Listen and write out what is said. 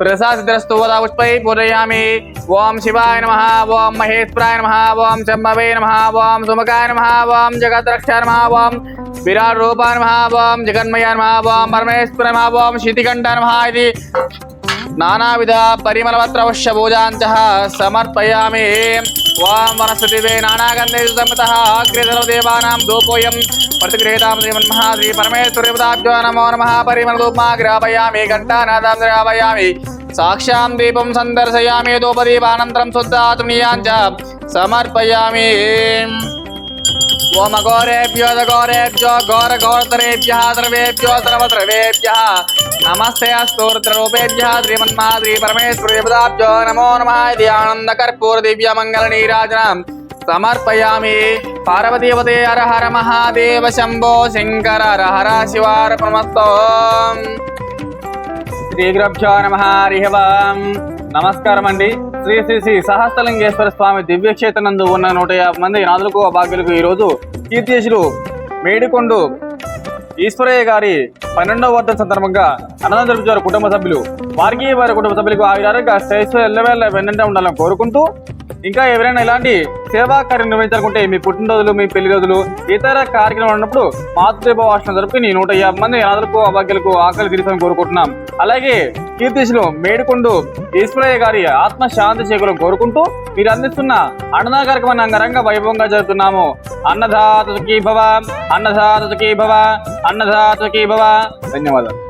ప్రసాదిరస్తువదా పుష్పై పూజయామి ఓం శివాయ నమ ఓం మహేశ్వరాయ నమ ఓం శంభవే నమ ఓం సుమకాయ నమ ఓం జగద్రక్ష నమ ఓం విరాట్ రూపా నమ ఓం జగన్మయ నమ ఓం పరమేశ్వర నమ ఓం శితికంఠ నమ ఇది నానావిధ పరిమళపత్రవశ్య పూజాంచ సమర్పయామి వాం వనస్పతివే నానాగంధేతః అగ్రే సర్వదేవానాం దూపోయం ప్రతిగృహీతాం శ్రీమన్మహ శ్రీ పరమేశ్వరి నమో నమ పరిమళ దూపమా గ్రాపయామి ఘంటానాదాం గ్రాపయామి साक्षा दीपम सन्दर्शयामि यतोपदीपानन्तरं शुद्धातुनीयान् च समर्पयामि। ओम घोरेभ्यो घोरेभ्यो घोर घोरतरेभ्यः द्रवेभ्यो सर्वद्रवेभ्य नमस्ते अस्तूर्द्ररूपेभ्यः श्रीमन्माद्री परमेश्वरीपदाभ्यो नमो नमः इति आनन्दकर्पूरदिव्यमङ्गलनीराजनाम् समर्पयामि। पार्वतीपते हर हर महादेव शंभो शङ्कर हर हर शिवार्पणमस्तु। శ్రీ గురభ్యో నమ హరి నమస్కారం అండి శ్రీ శ్రీ శ్రీ సహస్రలింగేశ్వర స్వామి దివ్యక్షేత్రనందు ఉన్న నూట యాభై మంది నాదులకు భాగ్యులకు ఈరోజు కీర్తిశులు మేడికొండు ఈశ్వరయ్య గారి పన్నెండవ వర్ధ సందర్భంగా అన్నదానం జరుపుతారు కుటుంబ సభ్యులు. వారికి వారి కుటుంబ సభ్యులకు ఆయురారోగ్య శ్రేయస్సు ఎల్లవేళ్ళ వెన్నంటే ఉండాలని కోరుకుంటూ ఇంకా ఎవరైనా ఇలాంటి సేవా కార్యం నిర్వహించాలనుకుంటే మీ పుట్టినరోజులు మీ పెళ్ళి రోజులు ఇతర కార్యక్రమాలు ఉన్నప్పుడు మాతృదేవ భాషణ జరుపుకుని నూట యాభై మంది అనాథలకు అభాగ్యులకు ఆకలి తీర్చని కోరుకుంటున్నాం. అలాగే కీర్తిశులు మేడికొండు ఈశ్వరయ్య గారి ఆత్మ శాంతి కోరుకుంటూ మీరు అందిస్తున్న అన్న కార్యక్రమాన్ని అంగరంగ వైభవంగా జరుపుతున్నాము. అన్నదాతకి భవ అన్నదాతకి భవ అన్నదాతకి భవ ధన్యవాదాలు.